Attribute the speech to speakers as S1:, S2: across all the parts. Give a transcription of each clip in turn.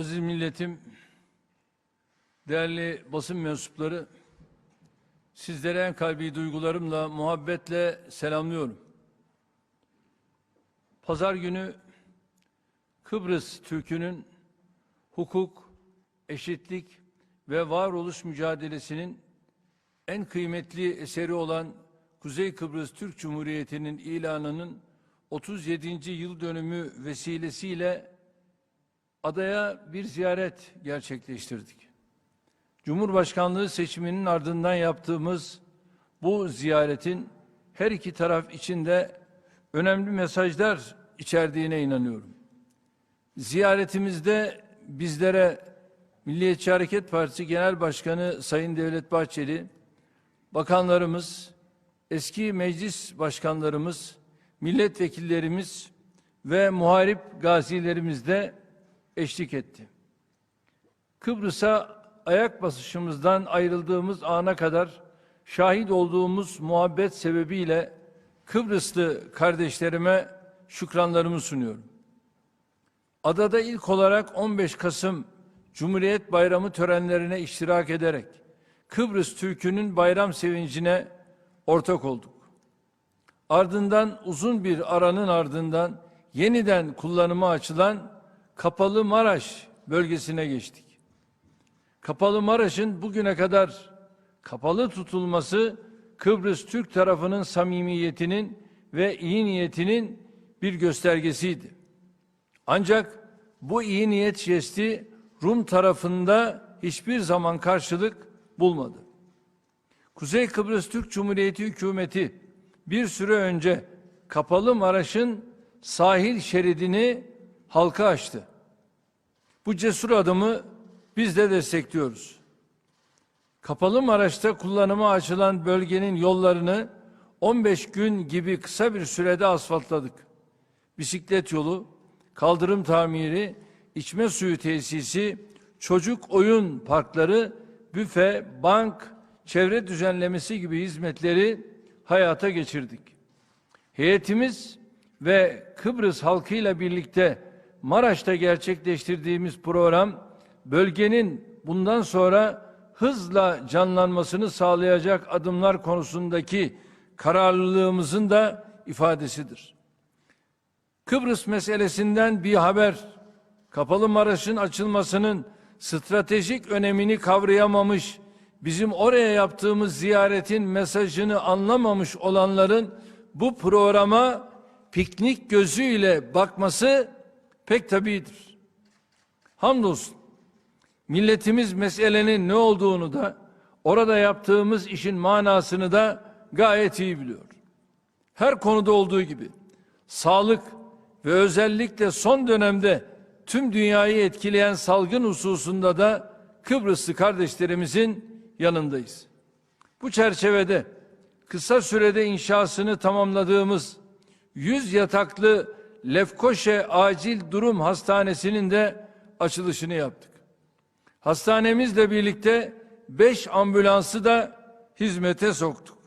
S1: Aziz milletim, değerli basın mensupları, sizlere en kalbi duygularımla, muhabbetle selamlıyorum. Pazar günü Kıbrıs Türk'ünün hukuk, eşitlik ve varoluş mücadelesinin en kıymetli eseri olan Kuzey Kıbrıs Türk Cumhuriyeti'nin ilanının 37. yıl dönümü vesilesiyle adaya bir ziyaret gerçekleştirdik. Cumhurbaşkanlığı seçiminin ardından yaptığımız bu ziyaretin her iki taraf içinde önemli mesajlar içerdiğine inanıyorum. Ziyaretimizde bizlere Milliyetçi Hareket Partisi Genel Başkanı Sayın Devlet Bahçeli, bakanlarımız, eski meclis başkanlarımız, milletvekillerimiz ve muharip gazilerimiz de eşlik etti. Kıbrıs'a ayak basışımızdan ayrıldığımız ana kadar şahit olduğumuz muhabbet sebebiyle Kıbrıslı kardeşlerime şükranlarımı sunuyorum. Adada ilk olarak 15 Kasım Cumhuriyet Bayramı törenlerine iştirak ederek Kıbrıs Türk'ünün bayram sevincine ortak olduk. Ardından uzun bir aranın ardından yeniden kullanıma açılan Kapalı Maraş bölgesine geçtik. Kapalı Maraş'ın bugüne kadar kapalı tutulması Kıbrıs Türk tarafının samimiyetinin ve iyi niyetinin bir göstergesiydi. Ancak bu iyi niyet jesti Rum tarafında hiçbir zaman karşılık bulmadı. Kuzey Kıbrıs Türk Cumhuriyeti hükümeti bir süre önce Kapalı Maraş'ın sahil şeridini halka açtı. Bu cesur adımı biz de destekliyoruz. Kapalı Maraş'ta kullanıma açılan bölgenin yollarını 15 gün gibi kısa bir sürede asfaltladık. Bisiklet yolu, kaldırım tamiri, içme suyu tesisi, çocuk oyun parkları, büfe, bank, çevre düzenlemesi gibi hizmetleri hayata geçirdik. Heyetimiz ve Kıbrıs halkıyla birlikte Maraş'ta gerçekleştirdiğimiz program bölgenin bundan sonra hızla canlanmasını sağlayacak adımlar konusundaki kararlılığımızın da ifadesidir. Kıbrıs meselesinden bir haber, Kapalı Maraş'ın açılmasının stratejik önemini kavrayamamış, bizim oraya yaptığımız ziyaretin mesajını anlamamış olanların bu programa piknik gözüyle bakması pek tabidir. Hamdolsun milletimiz meselenin ne olduğunu da orada yaptığımız işin manasını da gayet iyi biliyor. Her konuda olduğu gibi sağlık ve özellikle son dönemde tüm dünyayı etkileyen salgın hususunda da Kıbrıslı kardeşlerimizin yanındayız. Bu çerçevede kısa sürede inşasını tamamladığımız 100 yataklı Lefkoşe Acil Durum Hastanesi'nin de açılışını yaptık. Hastanemizle birlikte 5 ambulansı da hizmete soktuk.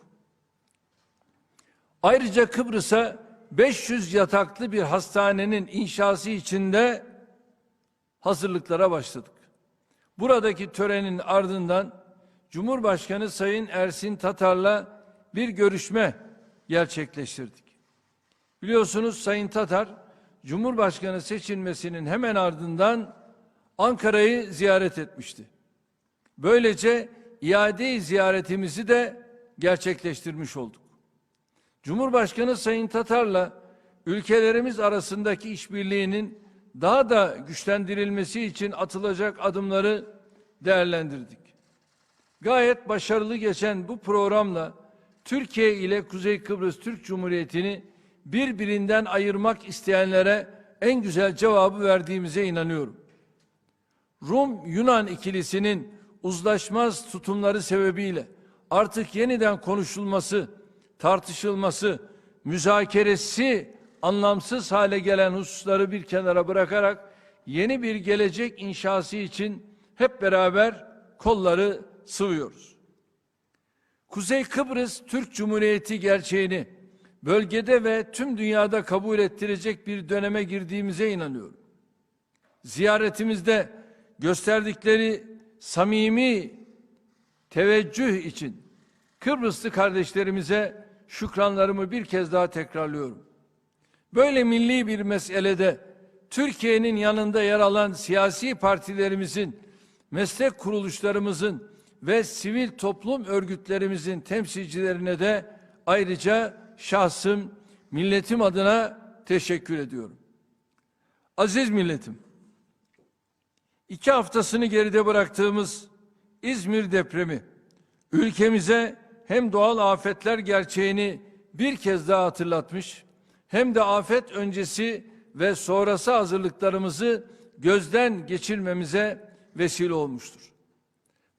S1: Ayrıca Kıbrıs'a 500 yataklı bir hastanenin inşası içinde hazırlıklara başladık. Buradaki törenin ardından Cumhurbaşkanı Sayın Ersin Tatar'la bir görüşme gerçekleştirdik. Biliyorsunuz Sayın Tatar, Cumhurbaşkanı seçilmesinin hemen ardından Ankara'yı ziyaret etmişti. Böylece iade ziyaretimizi de gerçekleştirmiş olduk. Cumhurbaşkanı Sayın Tatar'la ülkelerimiz arasındaki işbirliğinin daha da güçlendirilmesi için atılacak adımları değerlendirdik. Gayet başarılı geçen bu programla Türkiye ile Kuzey Kıbrıs Türk Cumhuriyeti'ni birbirinden ayırmak isteyenlere en güzel cevabı verdiğimize inanıyorum. Rum-Yunan ikilisinin uzlaşmaz tutumları sebebiyle artık yeniden konuşulması, tartışılması, müzakeresi anlamsız hale gelen hususları bir kenara bırakarak yeni bir gelecek inşası için hep beraber kolları sıvıyoruz. Kuzey Kıbrıs Türk Cumhuriyeti gerçeğini bölgede ve tüm dünyada kabul ettirecek bir döneme girdiğimize inanıyorum. Ziyaretimizde gösterdikleri samimi teveccüh için Kıbrıslı kardeşlerimize şükranlarımı bir kez daha tekrarlıyorum. Böyle milli bir meselede Türkiye'nin yanında yer alan siyasi partilerimizin, meslek kuruluşlarımızın ve sivil toplum örgütlerimizin temsilcilerine de ayrıca şahsım, milletim adına teşekkür ediyorum. Aziz milletim, iki haftasını geride bıraktığımız İzmir depremi ülkemize hem doğal afetler gerçeğini bir kez daha hatırlatmış hem de afet öncesi ve sonrası hazırlıklarımızı gözden geçirmemize vesile olmuştur.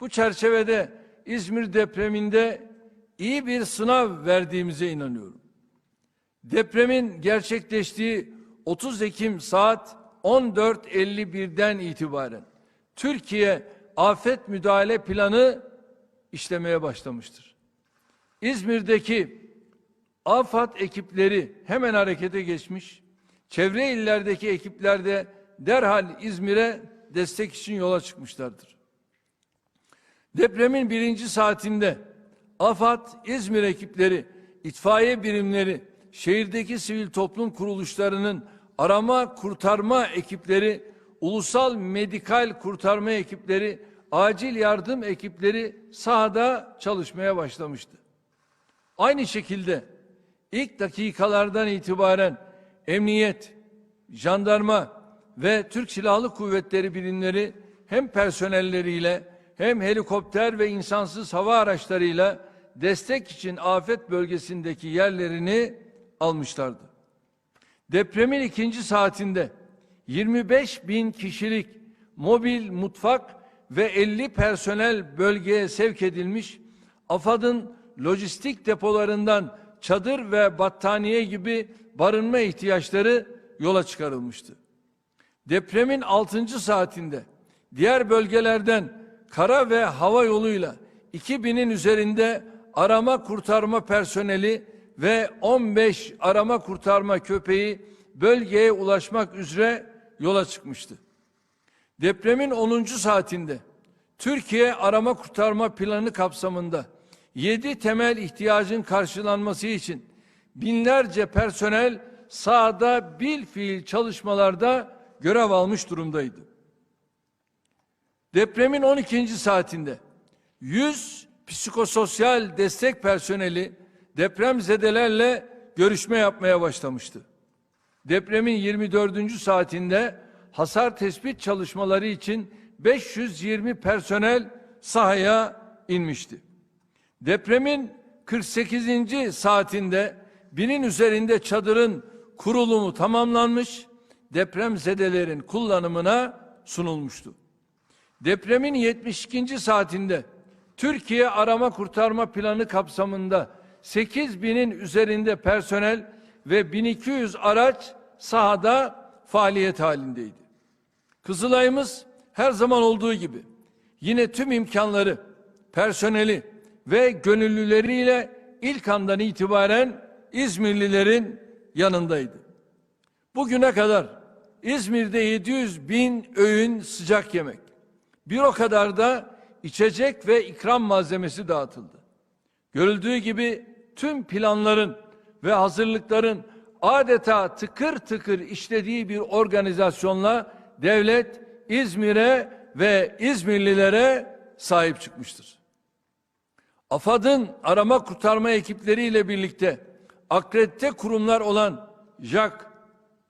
S1: Bu çerçevede İzmir depreminde iyi bir sınav verdiğimize inanıyorum. Depremin gerçekleştiği 30 Ekim saat 14.51'den itibaren Türkiye afet müdahale planı işlemeye başlamıştır. İzmir'deki AFAD ekipleri hemen harekete geçmiş. Çevre illerdeki ekipler de derhal İzmir'e destek için yola çıkmışlardır. Depremin birinci saatinde AFAD, İzmir ekipleri, itfaiye birimleri, şehirdeki sivil toplum kuruluşlarının arama kurtarma ekipleri, ulusal medikal kurtarma ekipleri, acil yardım ekipleri sahada çalışmaya başlamıştı. Aynı şekilde ilk dakikalardan itibaren emniyet, jandarma ve Türk Silahlı Kuvvetleri birimleri hem personelleriyle hem helikopter ve insansız hava araçlarıyla destek için afet bölgesindeki yerlerini almışlardı. Depremin ikinci saatinde 25 bin kişilik mobil mutfak ve 50 personel bölgeye sevk edilmiş, AFAD'ın lojistik depolarından çadır ve battaniye gibi barınma ihtiyaçları yola çıkarılmıştı. Depremin 6. saatinde diğer bölgelerden kara ve hava yoluyla 2000'in üzerinde arama kurtarma personeli ve 15 arama kurtarma köpeği bölgeye ulaşmak üzere yola çıkmıştı. Depremin 10. saatinde Türkiye arama kurtarma planı kapsamında 7 temel ihtiyacın karşılanması için binlerce personel sahada bil fiil çalışmalarda görev almış durumdaydı. Depremin 12. saatinde 100 psikososyal destek personeli depremzedelerle görüşme yapmaya başlamıştı. Depremin 24. saatinde hasar tespit çalışmaları için 520 personel sahaya inmişti. Depremin 48. saatinde binin üzerinde çadırın kurulumu tamamlanmış, depremzedelerin kullanımına sunulmuştu. Depremin 72. saatinde Türkiye arama kurtarma planı kapsamında 8 binin üzerinde personel ve 1200 araç sahada faaliyet halindeydi. Kızılay'ımız her zaman olduğu gibi yine tüm imkanları, personeli ve gönüllüleriyle ilk andan itibaren İzmirlilerin yanındaydı. Bugüne kadar İzmir'de 700 bin öğün sıcak yemek, bir o kadar da içecek ve ikram malzemesi dağıtıldı. Görüldüğü gibi tüm planların ve hazırlıkların adeta tıkır tıkır işlediği bir organizasyonla devlet İzmir'e ve İzmirlilere sahip çıkmıştır. AFAD'ın arama kurtarma ekipleriyle birlikte akredite kurumlar olan JAK,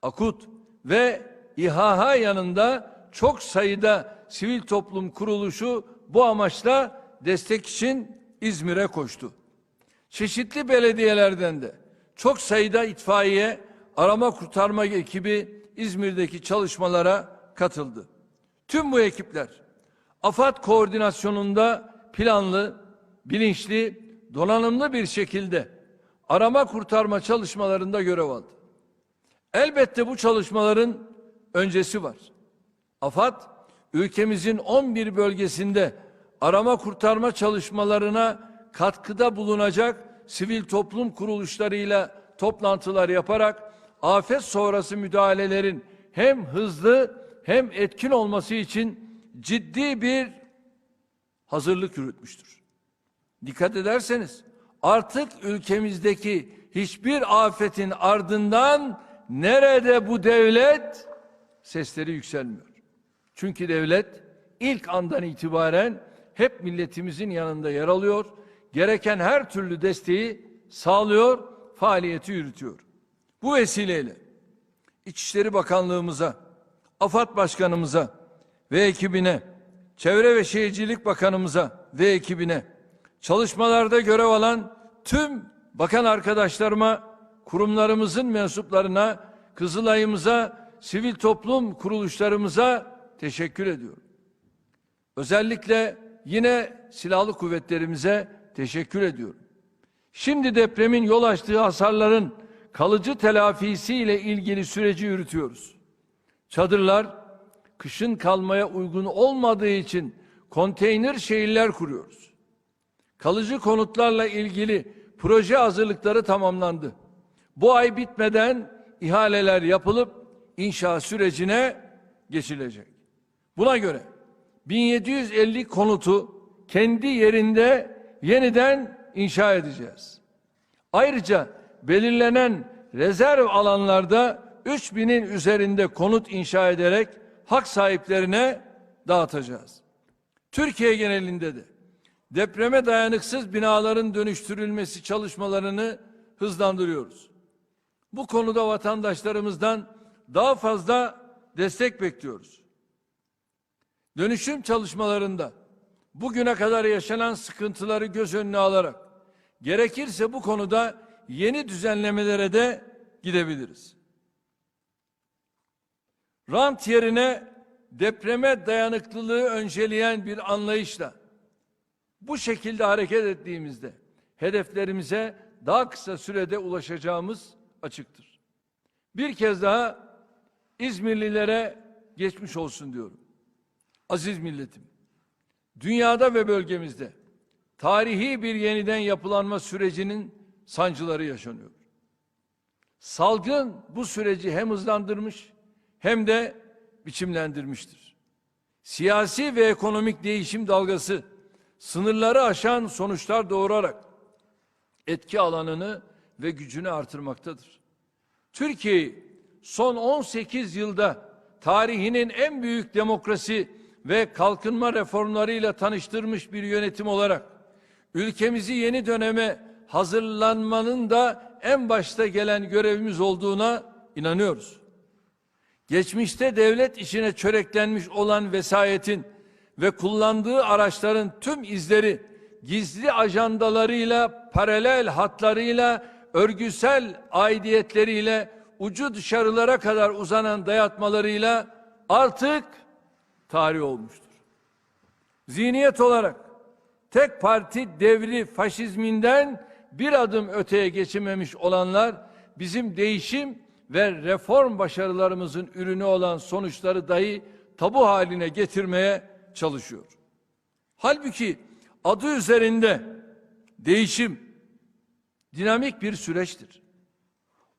S1: AKUT ve İHH yanında çok sayıda sivil toplum kuruluşu bu amaçla destek için İzmir'e koştu. Çeşitli belediyelerden de çok sayıda itfaiye, arama kurtarma ekibi İzmir'deki çalışmalara katıldı. Tüm bu ekipler AFAD koordinasyonunda planlı, bilinçli, donanımlı bir şekilde arama kurtarma çalışmalarında görev aldı. Elbette bu çalışmaların öncesi var. AFAD ülkemizin 11 bölgesinde arama kurtarma çalışmalarına katkıda bulunacak sivil toplum kuruluşlarıyla toplantılar yaparak afet sonrası müdahalelerin hem hızlı hem etkin olması için ciddi bir hazırlık yürütmüştür. Dikkat ederseniz artık ülkemizdeki hiçbir afetin ardından nerede bu devlet sesleri yükselmiyor. Çünkü devlet ilk andan itibaren hep milletimizin yanında yer alıyor. Gereken her türlü desteği sağlıyor, faaliyeti yürütüyor. Bu vesileyle İçişleri Bakanlığımıza, AFAD Başkanımıza ve ekibine, Çevre ve Şehircilik Bakanımıza ve ekibine, çalışmalarda görev alan tüm bakan arkadaşlarıma, kurumlarımızın mensuplarına, Kızılay'ımıza, sivil toplum kuruluşlarımıza teşekkür ediyorum. Özellikle yine silahlı kuvvetlerimize teşekkür ediyorum. Şimdi depremin yol açtığı hasarların kalıcı telafisi ile ilgili süreci yürütüyoruz. Çadırlar kışın kalmaya uygun olmadığı için konteyner şehirler kuruyoruz. Kalıcı konutlarla ilgili proje hazırlıkları tamamlandı. Bu ay bitmeden ihaleler yapılıp inşa sürecine geçilecek. Buna göre 1750 konutu kendi yerinde yeniden inşa edeceğiz. Ayrıca belirlenen rezerv alanlarda 3000'in üzerinde konut inşa ederek hak sahiplerine dağıtacağız. Türkiye genelinde de depreme dayanıksız binaların dönüştürülmesi çalışmalarını hızlandırıyoruz. Bu konuda vatandaşlarımızdan daha fazla destek bekliyoruz. Dönüşüm çalışmalarında bugüne kadar yaşanan sıkıntıları göz önüne alarak gerekirse bu konuda yeni düzenlemelere de gidebiliriz. Rant yerine depreme dayanıklılığı önceleyen bir anlayışla bu şekilde hareket ettiğimizde hedeflerimize daha kısa sürede ulaşacağımız açıktır. Bir kez daha İzmirlilere geçmiş olsun diyorum. Aziz milletim, dünyada ve bölgemizde tarihi bir yeniden yapılanma sürecinin sancıları yaşanıyor. Salgın bu süreci hem hızlandırmış hem de biçimlendirmiştir. Siyasi ve ekonomik değişim dalgası sınırları aşan sonuçlar doğurarak etki alanını ve gücünü artırmaktadır. Türkiye'yi son 18 yılda tarihinin en büyük demokrasi ve kalkınma reformlarıyla tanıştırmış bir yönetim olarak ülkemizi yeni döneme hazırlanmanın da en başta gelen görevimiz olduğuna inanıyoruz. Geçmişte devlet işine çöreklenmiş olan vesayetin ve kullandığı araçların tüm izleri gizli ajandalarıyla, paralel hatlarıyla, örgüsel aidiyetleriyle ucu dışarılara kadar uzanan dayatmalarıyla artık tarih olmuştur. Zihniyet olarak tek parti devri faşizminden bir adım öteye geçememiş olanlar bizim değişim ve reform başarılarımızın ürünü olan sonuçları dahi tabu haline getirmeye çalışıyor. Halbuki adı üzerinde değişim dinamik bir süreçtir.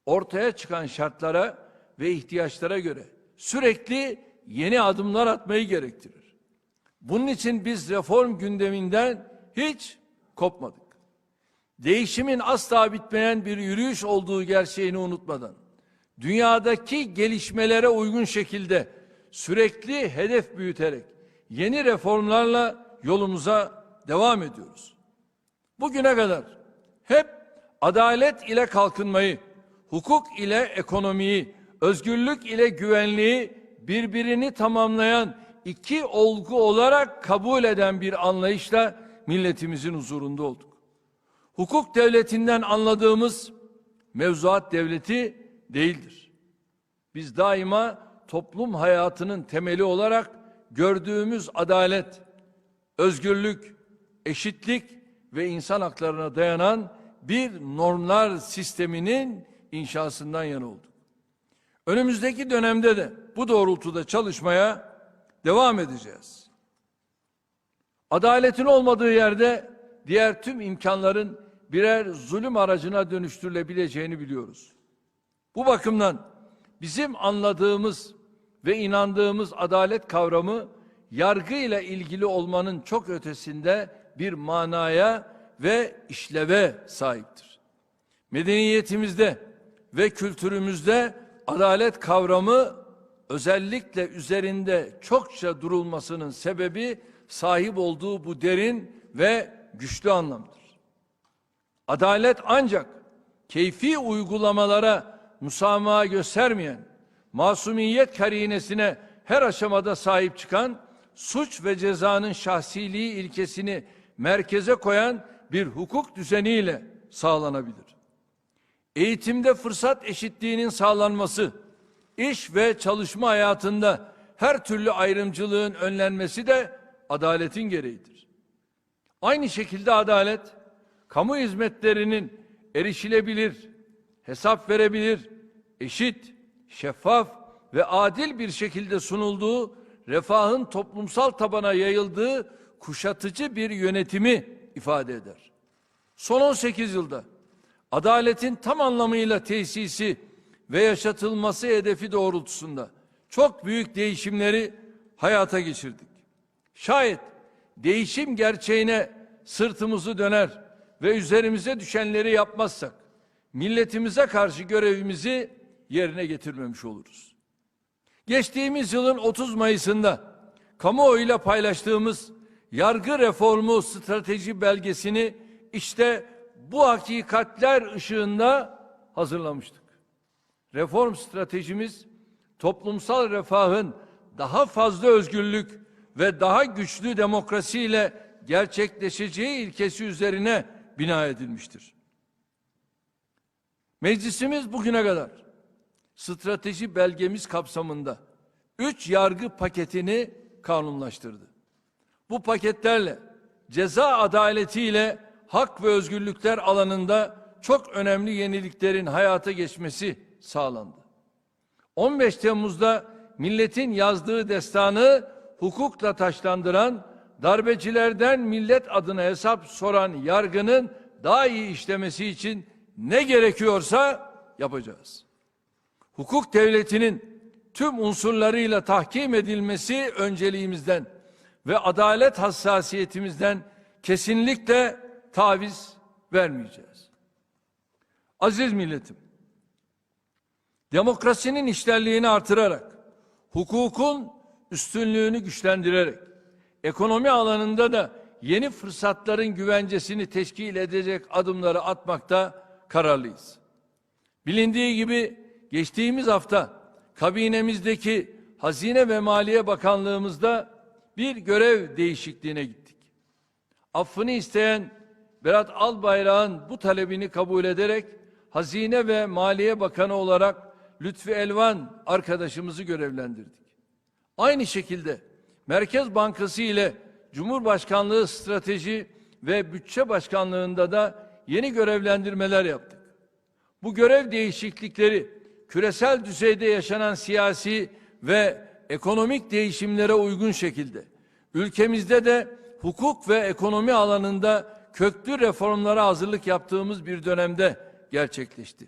S1: Ortaya çıkan şartlara ve ihtiyaçlara göre sürekli yeni adımlar atmayı gerektirir. Bunun için biz reform gündeminden hiç kopmadık. Değişimin asla bitmeyen bir yürüyüş olduğu gerçeğini unutmadan, dünyadaki gelişmelere uygun şekilde sürekli hedef büyüterek yeni reformlarla yolumuza devam ediyoruz. Bugüne kadar hep adalet ile kalkınmayı, hukuk ile ekonomiyi, özgürlük ile güvenliği birbirini tamamlayan iki olgu olarak kabul eden bir anlayışla milletimizin huzurunda olduk. Hukuk devletinden anladığımız mevzuat devleti değildir. Biz daima toplum hayatının temeli olarak gördüğümüz adalet, özgürlük, eşitlik ve insan haklarına dayanan bir normlar sisteminin inşasından yana olduk. Önümüzdeki dönemde de bu doğrultuda çalışmaya devam edeceğiz. Adaletin olmadığı yerde diğer tüm imkanların birer zulüm aracına dönüştürülebileceğini biliyoruz. Bu bakımdan bizim anladığımız ve inandığımız adalet kavramı yargıyla ilgili olmanın çok ötesinde bir manaya ve işleve sahiptir. Medeniyetimizde ve kültürümüzde adalet kavramı özellikle üzerinde çokça durulmasının sebebi sahip olduğu bu derin ve güçlü anlamdır. Adalet ancak keyfi uygulamalara musamaha göstermeyen, masumiyet karinesine her aşamada sahip çıkan, suç ve cezanın şahsiliği ilkesini merkeze koyan bir hukuk düzeniyle sağlanabilir. Eğitimde fırsat eşitliğinin sağlanması, iş ve çalışma hayatında her türlü ayrımcılığın önlenmesi de adaletin gereğidir. Aynı şekilde adalet, kamu hizmetlerinin erişilebilir, hesap verebilir, eşit, şeffaf ve adil bir şekilde sunulduğu, refahın toplumsal tabana yayıldığı kuşatıcı bir yönetimi ifade eder. Son 18 yılda adaletin tam anlamıyla tesisi ve yaşatılması hedefi doğrultusunda çok büyük değişimleri hayata geçirdik. Şayet değişim gerçeğine sırtımızı döner ve üzerimize düşenleri yapmazsak milletimize karşı görevimizi yerine getirmemiş oluruz. Geçtiğimiz yılın 30 Mayıs'ında kamuoyuyla paylaştığımız yargı reformu strateji belgesini işte bu hakikatler ışığında hazırlamıştık. Reform stratejimiz toplumsal refahın daha fazla özgürlük ve daha güçlü demokrasiyle gerçekleşeceği ilkesi üzerine bina edilmiştir. Meclisimiz bugüne kadar strateji belgemiz kapsamında üç yargı paketini kanunlaştırdı. Bu paketlerle ceza adaletiyle hak ve özgürlükler alanında çok önemli yeniliklerin hayata geçmesi sağlandı. 15 Temmuz'da milletin yazdığı destanı hukukla taşlandıran, darbecilerden millet adına hesap soran yargının daha iyi işlemesi için ne gerekiyorsa yapacağız. Hukuk devletinin tüm unsurlarıyla tahkim edilmesi önceliğimizden ve adalet hassasiyetimizden kesinlikle taviz vermeyeceğiz. Aziz milletim, demokrasinin işlerliğini artırarak, hukukun üstünlüğünü güçlendirerek, ekonomi alanında da yeni fırsatların güvencesini teşkil edecek adımları atmakta kararlıyız. Bilindiği gibi geçtiğimiz hafta kabinemizdeki Hazine ve Maliye Bakanlığımızda bir görev değişikliğine gittik. Affını isteyen Berat Albayrak'ın bu talebini kabul ederek Hazine ve Maliye Bakanı olarak Lütfi Elvan arkadaşımızı görevlendirdik. Aynı şekilde Merkez Bankası ile Cumhurbaşkanlığı Strateji ve Bütçe Başkanlığında da yeni görevlendirmeler yaptık. Bu görev değişiklikleri küresel düzeyde yaşanan siyasi ve ekonomik değişimlere uygun şekilde ülkemizde de hukuk ve ekonomi alanında köklü reformlara hazırlık yaptığımız bir dönemde gerçekleşti.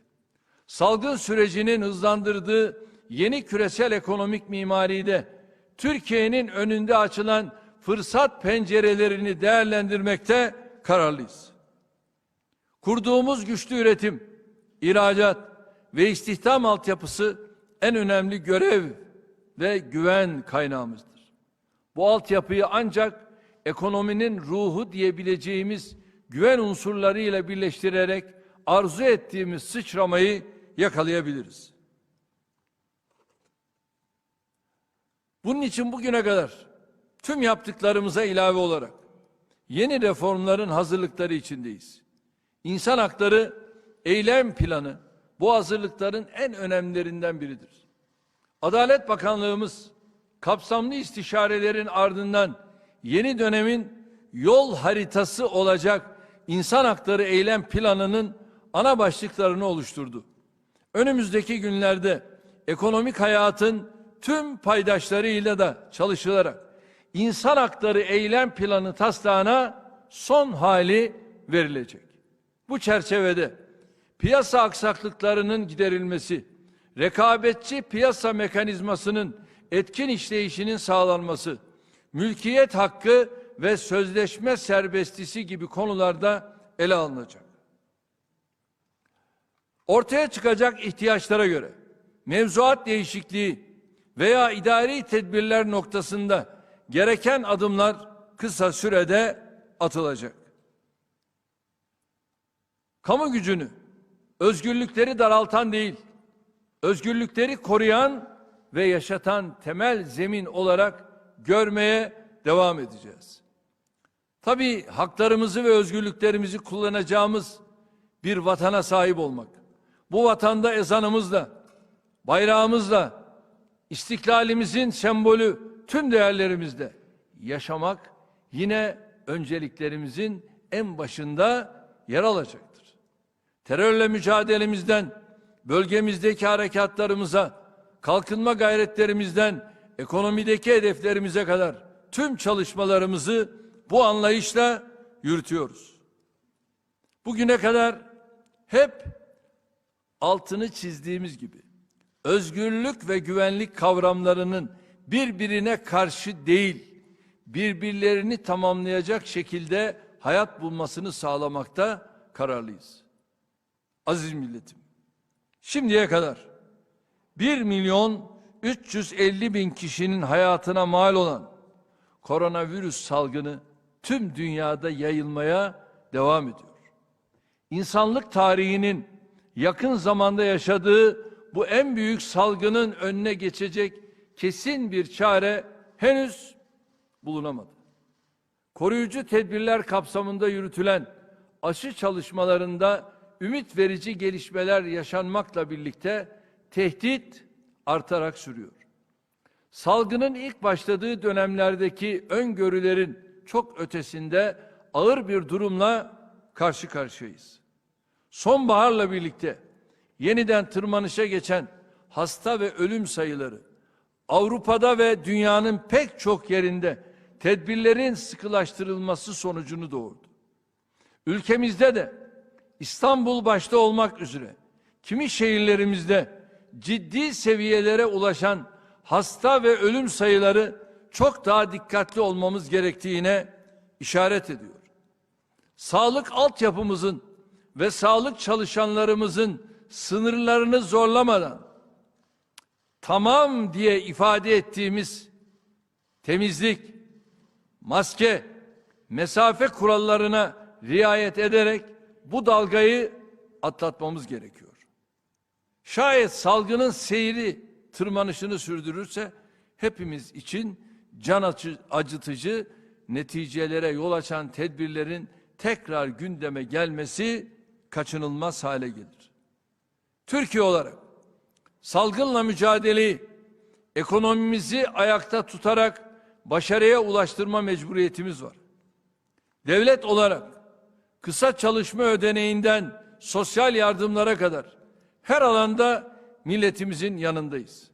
S1: Salgın sürecinin hızlandırdığı yeni küresel ekonomik mimaride Türkiye'nin önünde açılan fırsat pencerelerini değerlendirmekte kararlıyız. Kurduğumuz güçlü üretim, ihracat ve istihdam altyapısı en önemli görev ve güven kaynağımızdır. Bu altyapıyı ancak ekonominin ruhu diyebileceğimiz güven unsurlarıyla birleştirerek arzu ettiğimiz sıçramayı yakalayabiliriz. Bunun için bugüne kadar tüm yaptıklarımıza ilave olarak yeni reformların hazırlıkları içindeyiz. İnsan hakları eylem planı bu hazırlıkların en önemlilerinden biridir. Adalet Bakanlığımız kapsamlı istişarelerin ardından yeni dönemin yol haritası olacak insan hakları eylem planının ana başlıklarını oluşturdu. Önümüzdeki günlerde ekonomik hayatın tüm paydaşlarıyla da çalışılarak insan hakları eylem planı taslağına son hali verilecek. Bu çerçevede piyasa aksaklıklarının giderilmesi, rekabetçi piyasa mekanizmasının etkin işleyişinin sağlanması, mülkiyet hakkı ve sözleşme serbestisi gibi konularda ele alınacak. Ortaya çıkacak ihtiyaçlara göre mevzuat değişikliği veya idari tedbirler noktasında gereken adımlar kısa sürede atılacak. Kamu gücünü özgürlükleri daraltan değil, özgürlükleri koruyan ve yaşatan temel zemin olarak görmeye devam edeceğiz. Tabii haklarımızı ve özgürlüklerimizi kullanacağımız bir vatana sahip olmak. Bu vatanda ezanımızla, bayrağımızla, istiklalimizin sembolü tüm değerlerimizle yaşamak yine önceliklerimizin en başında yer alacaktır. Terörle mücadelemizden, bölgemizdeki harekatlarımıza, kalkınma gayretlerimizden, ekonomideki hedeflerimize kadar tüm çalışmalarımızı bu anlayışla yürütüyoruz. Bugüne kadar hep altını çizdiğimiz gibi özgürlük ve güvenlik kavramlarının birbirine karşı değil, birbirlerini tamamlayacak şekilde hayat bulmasını sağlamakta kararlıyız. Aziz milletim, şimdiye kadar 1 milyon 350 bin kişinin hayatına mal olan koronavirüs salgını tüm dünyada yayılmaya devam ediyor. İnsanlık tarihinin yakın zamanda yaşadığı bu en büyük salgının önüne geçecek kesin bir çare henüz bulunamadı. Koruyucu tedbirler kapsamında yürütülen aşı çalışmalarında ümit verici gelişmeler yaşanmakla birlikte tehdit artarak sürüyor. Salgının ilk başladığı dönemlerdeki öngörülerin çok ötesinde ağır bir durumla karşı karşıyayız. Sonbaharla birlikte yeniden tırmanışa geçen hasta ve ölüm sayıları Avrupa'da ve dünyanın pek çok yerinde tedbirlerin sıkılaştırılması sonucunu doğurdu. Ülkemizde de İstanbul başta olmak üzere kimi şehirlerimizde ciddi seviyelere ulaşan hasta ve ölüm sayıları çok daha dikkatli olmamız gerektiğine işaret ediyor. Sağlık altyapımızın ve sağlık çalışanlarımızın sınırlarını zorlamadan tamam diye ifade ettiğimiz temizlik, maske, mesafe kurallarına riayet ederek bu dalgayı atlatmamız gerekiyor. Şayet salgının seyri tırmanışını sürdürürse hepimiz için can acı- acıtıcı neticelere yol açan tedbirlerin tekrar gündeme gelmesi kaçınılmaz hale gelir. Türkiye olarak salgınla mücadeleyi ekonomimizi ayakta tutarak başarıya ulaştırma mecburiyetimiz var. Devlet olarak kısa çalışma ödeneğinden sosyal yardımlara kadar her alanda milletimizin yanındayız.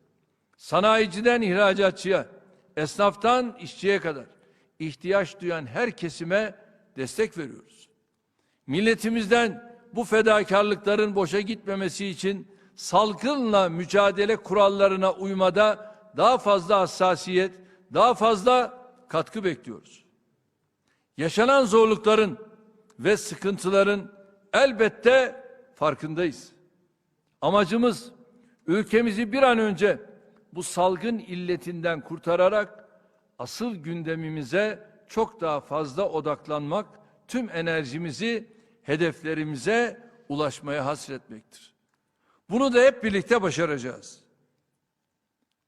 S1: Sanayiciden ihracatçıya, esnaftan işçiye kadar ihtiyaç duyan her kesime destek veriyoruz. Milletimizden bu fedakarlıkların boşa gitmemesi için salgınla mücadele kurallarına uymada daha fazla hassasiyet, daha fazla katkı bekliyoruz. Yaşanan zorlukların ve sıkıntıların elbette farkındayız. Amacımız ülkemizi bir an önce bu salgın illetinden kurtararak asıl gündemimize çok daha fazla odaklanmak, tüm enerjimizi hedeflerimize ulaşmaya hasretmektir. Bunu da hep birlikte başaracağız.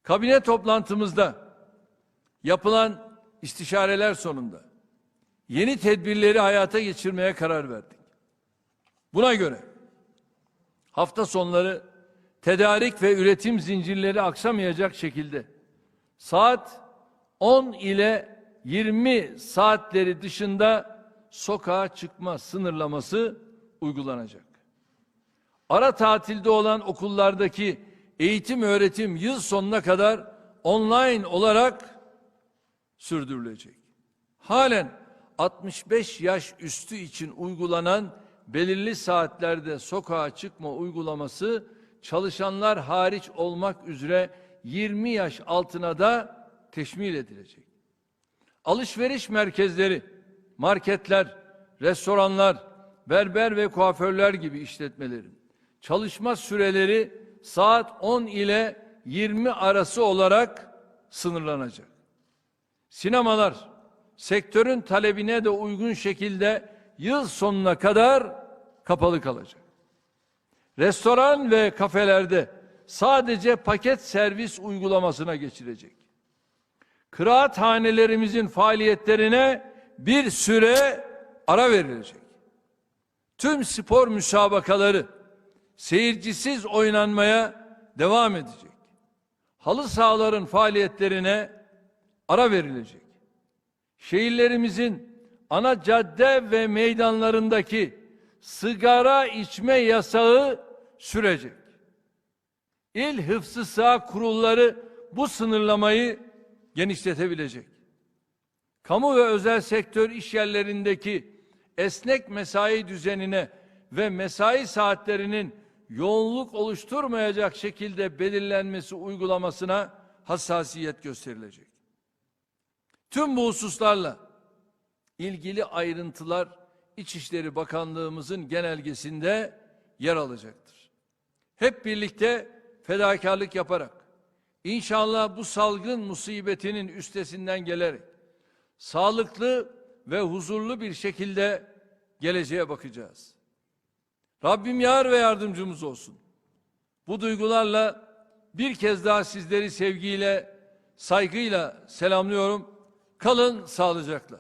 S1: Kabine toplantımızda yapılan istişareler sonunda yeni tedbirleri hayata geçirmeye karar verdik. Buna göre hafta sonları tedarik ve üretim zincirleri aksamayacak şekilde saat 10 ile 20 saatleri dışında sokağa çıkma sınırlaması uygulanacak. Ara tatilde olan okullardaki eğitim öğretim yıl sonuna kadar online olarak sürdürülecek. Halen 65 yaş üstü için uygulanan belirli saatlerde sokağa çıkma uygulaması çalışanlar hariç olmak üzere 20 yaş altına da teşmil edilecek. alışveriş merkezleri, marketler, restoranlar, berber ve kuaförler gibi işletmelerin çalışma süreleri saat 10 ile 20 arası olarak sınırlanacak. Sinemalar sektörün talebine de uygun şekilde yıl sonuna kadar kapalı kalacak. Restoran ve kafelerde sadece paket servis uygulamasına geçilecek. Kıraathanelerimizin faaliyetlerine bir süre ara verilecek. Tüm spor müsabakaları seyircisiz oynanmaya devam edecek. Halı sahaların faaliyetlerine ara verilecek. Şehirlerimizin ana cadde ve meydanlarındaki sigara içme yasağı sürecek. İl hıfzı sağ kurulları bu sınırlamayı genişletebilecek. Kamu ve özel sektör iş yerlerindeki esnek mesai düzenine ve mesai saatlerinin yoğunluk oluşturmayacak şekilde belirlenmesi uygulamasına hassasiyet gösterilecek. Tüm bu hususlarla ilgili ayrıntılar İçişleri Bakanlığımızın genelgesinde yer alacaktır. Hep birlikte fedakarlık yaparak inşallah bu salgın musibetinin üstesinden gelerek sağlıklı ve huzurlu bir şekilde geleceğe bakacağız. Rabbim yar ve yardımcımız olsun. Bu duygularla bir kez daha sizleri sevgiyle, saygıyla selamlıyorum. Kalın sağlıcakla.